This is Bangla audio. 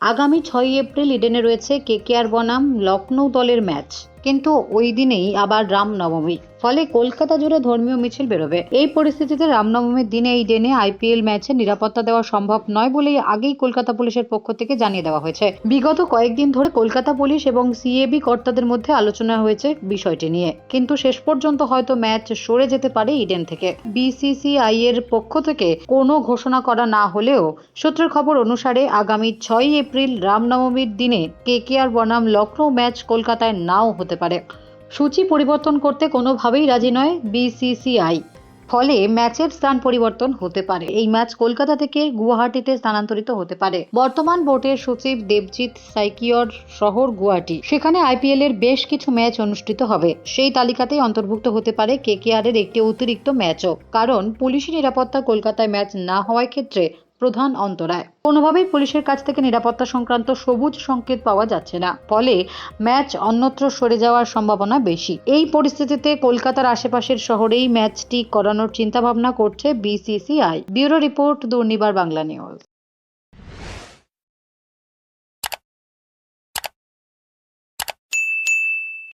আগামী ছয়ই এপ্রিল ইডেনে রয়েছে কেকেআর বনাম লখনৌ দলের ম্যাচ। কিন্তু ওই দিনেই আবার রামনবমী। ফলে কলকাতা জুড়ে ধর্মীয় মিছিল বেরোবে। এই পরিস্থিতিতে রামনবমীর দিনে ইডেনে আইপিএল ম্যাচে নিরাপত্তা দেওয়া সম্ভব নয় বলেই আগেই কলকাতা পুলিশের পক্ষ থেকে জানিয়ে দেওয়া হয়েছে। বিগত কয়েকদিন ধরে কলকাতা পুলিশ এবং সিএবি কর্তাদের মধ্যে আলোচনা হয়েছে বিষয়টি নিয়ে। কিন্তু শেষ পর্যন্ত হয়তো ম্যাচ সরে যেতে পারে ইডেন থেকে। বিসিসিআই এর পক্ষ থেকে কোনো ঘোষণা করা না হলেও সূত্রের খবর অনুসারে আগামী ছয়ই এপ্রিল রামনবমীর দিনে কে কেকেআর বনাম লখনৌ ম্যাচ কলকাতায় নাও হতে পারে। সূচি পরিবর্তন করতে কোনোভাবেই রাজি নয় বিসিসিআই। ফলে ম্যাচের স্থান পরিবর্তন হতে পারে। এই ম্যাচ কলকাতা থেকে গুয়াহাটিতে স্থানান্তরিত হতে পারে। বর্তমান বোর্ডের সচিব দেবজিৎ সাইকিয়র শহর গুয়াহাটি। সেখানে আইপিএল এর বেশ কিছু ম্যাচ অনুষ্ঠিত হবে। সেই তালিকাতেই অন্তর্ভুক্ত হতে পারে কেকেআর এর একটি অতিরিক্ত ম্যাচও। কারণ পুলিশি নিরাপত্তা কলকাতায় ম্যাচ না হওয়ার ক্ষেত্রে প্রধান অন্তরায়। কোনোভাবেই পুলিশের কাছ থেকে নিরাপত্তা সংক্রান্ত সবুজ সংকেত পাওয়া যাচ্ছে না। ফলে ম্যাচ অন্যত্র সরে যাওয়ার সম্ভাবনা বেশি। এই পরিস্থিতিতে কলকাতার আশেপাশের শহরেই ম্যাচটি করানোর চিন্তাভাবনা করছে BCCI. Bureau report Durnibar Bangla news.